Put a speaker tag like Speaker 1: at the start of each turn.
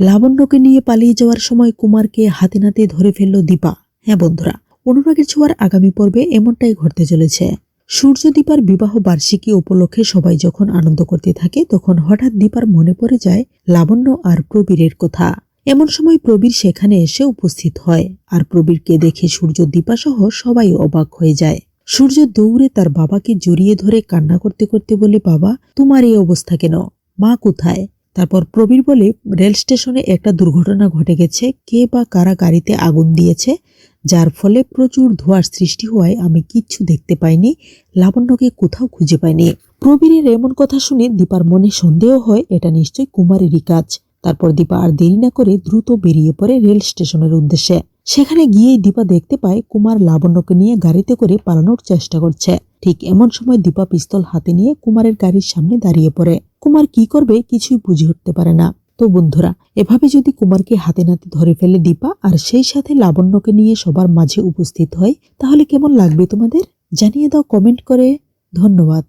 Speaker 1: লাবণ্যকে নিয়ে পালিয়ে যাওয়ার সময় কুমারকে হাতে নাতে ধরে ফেলল দীপা। হ্যাঁ বন্ধুরা, অনুরাগের ছোঁয়ার আগামী পর্বে এমনটাই ঘটতে চলেছে। সূর্য দীপার বিবাহ বার্ষিকী উপলক্ষে সবাই যখন আনন্দ করতে থাকে, তখন হঠাৎ দীপার মনে পড়ে যায় লাবণ্য আর প্রবীরের কথা। এমন সময় প্রবীর সেখানে এসে উপস্থিত হয় আর প্রবীরকে দেখে সূর্য দীপা সহ সবাই অবাক হয়ে যায়। সূর্য দৌড়ে তার বাবাকে জড়িয়ে ধরে কান্না করতে করতে বলে, বাবা, তোমার এই অবস্থা কেন? মা কোথায়? তারপর প্রবীর বলে, রেল স্টেশনে একটা দুর্ঘটনা ঘটে গেছে। কে বা কারা গাড়িতে আগুন দিয়েছে? যার ফলে প্রচুর ধোঁয়ার সৃষ্টি হওয়ায় আমি কিচ্ছু দেখতে পাইনি। লাবণ্যকে কোথাও খুঁজে পাইনি। প্রবীরের এমন কথা শুনে দীপার মনে সন্দেহ হয়, এটা নিশ্চয়ই কুমারেরই কাজ। তারপর দীপা আর দেরি না করে দ্রুত বেরিয়ে পড়ে রেল স্টেশনের উদ্দেশ্যে। সেখানে গিয়েই দীপা দেখতে পায়, কুমার লাবণ্যকে নিয়ে গাড়িতে করে পালানোর চেষ্টা করছে। ঠিক এমন সময় দীপা পিস্তল হাতে নিয়ে কুমারের গাড়ির সামনে দাঁড়িয়ে পড়ে। কুমার কি করবে কিছুই বুঝে উঠতে পারে না। তো বন্ধুরা, এভাবে যদি কুমারকে হাতে নাতে ধরে ফেলে দীপা আর সেই সাথে লাবণ্যকে নিয়ে সবার মাঝে উপস্থিত হয়, তাহলে কেমন লাগবে তোমাদের? জানিয়ে দাও কমেন্ট করে। ধন্যবাদ।